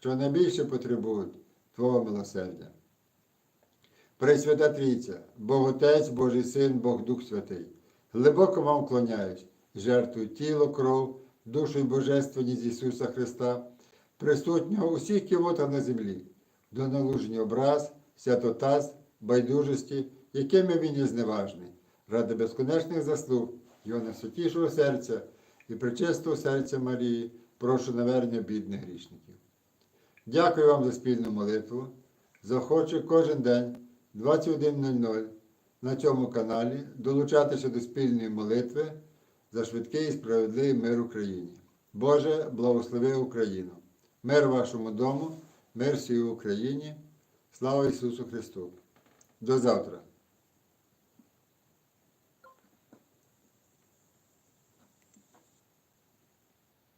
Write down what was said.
що найбільше потребують Твого милосердя. Пресвята Трійця, Бог Отець, Божий Син, Бог Дух Святий, глибоко вам вклоняюсь, жертвую тіло, кров, душу і божественність Ісуса Христа, присутнього у всіх на землі, до налуження образ, святотаз, байдужості, якими він є зневажний, ради безконечних заслуг Його найсвятішого серця і причистого серця Марії, прошу навернення бідних грішників. Дякую вам за спільну молитву. Захочу кожен день 21.00 на цьому каналі долучатися до спільної молитви за швидкий і справедливий мир Україні. Боже, благослови Україну! Мир вашому дому, мир всій Україні. Слава Ісусу Христу! До завтра!